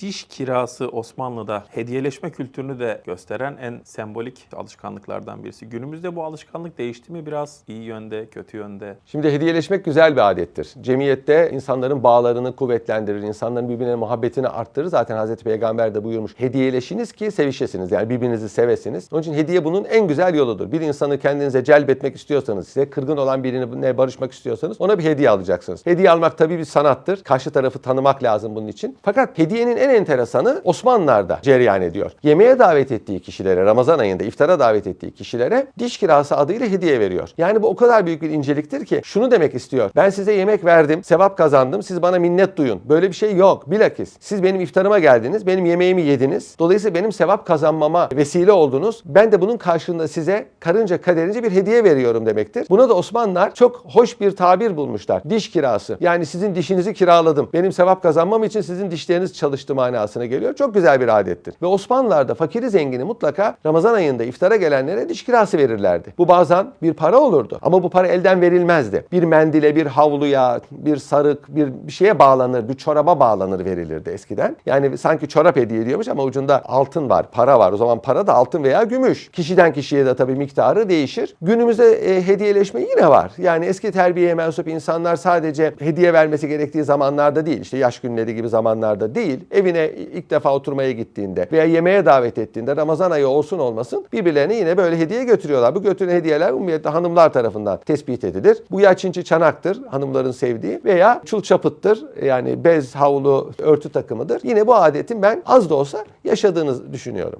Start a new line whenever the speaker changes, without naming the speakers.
Diş kirası Osmanlı'da hediyeleşme kültürünü de gösteren en sembolik alışkanlıklardan birisi. Günümüzde bu alışkanlık değişti mi biraz iyi yönde, kötü yönde?
Şimdi hediyeleşmek güzel bir adettir. Cemiyette insanların bağlarını kuvvetlendirir, insanların birbirine muhabbetini arttırır. Zaten Hazreti Peygamber de buyurmuş. Hediyeleşiniz ki sevişesiniz. Yani birbirinizi sevesiniz. Onun için hediye bunun en güzel yoludur. Bir insanı kendinize celbetmek istiyorsanız, size kırgın olan birine barışmak istiyorsanız ona bir hediye alacaksınız. Hediye almak tabii bir sanattır. Karşı tarafı tanımak lazım bunun için. Fakat hediyenin en enteresanı Osmanlılar'da cereyan ediyor. Yemeğe davet ettiği kişilere, Ramazan ayında iftara davet ettiği kişilere diş kirası adıyla hediye veriyor. Yani bu o kadar büyük bir inceliktir ki şunu demek istiyor. Ben size yemek verdim, sevap kazandım, siz bana minnet duyun. Böyle bir şey yok. Bilakis siz benim iftarıma geldiniz, benim yemeğimi yediniz. Dolayısıyla benim sevap kazanmama vesile oldunuz. Ben de bunun karşılığında size karınca kaderince bir hediye veriyorum demektir. Buna da Osmanlılar çok hoş bir tabir bulmuşlar. Diş kirası. Yani sizin dişinizi kiraladım. Benim sevap kazanmam için sizin dişleriniz çalıştı manasına geliyor. Çok güzel bir adettir. Ve Osmanlılar da fakiri zengini mutlaka Ramazan ayında iftara gelenlere diş kirası verirlerdi. Bu bazen bir para olurdu. Ama bu para elden verilmezdi. Bir mendile, bir havluya, bir sarık, bir, bir şeye bağlanır, bir çoraba bağlanır verilirdi eskiden. Yani sanki çorap hediye ediyormuş ama ucunda altın var, para var. O zaman para da altın veya gümüş. Kişiden kişiye de tabii miktarı değişir. Günümüzde e, hediyeleşme yine var. Yani eski terbiyeye mensup insanlar sadece hediye vermesi gerektiği zamanlarda değil, işte yaş günleri gibi zamanlarda değil, evine ilk defa oturmaya gittiğinde veya yemeğe davet ettiğinde Ramazan ayı olsun olmasın birbirlerine yine böyle hediye götürüyorlar. Bu götürülen hediyeler umumiyetle hanımlar tarafından tespit edilir. Bu ya çinçi çanaktır, hanımların sevdiği veya çul çapıttır, yani bez, havlu, örtü takımıdır. Yine bu adetin ben az da olsa yaşadığını düşünüyorum.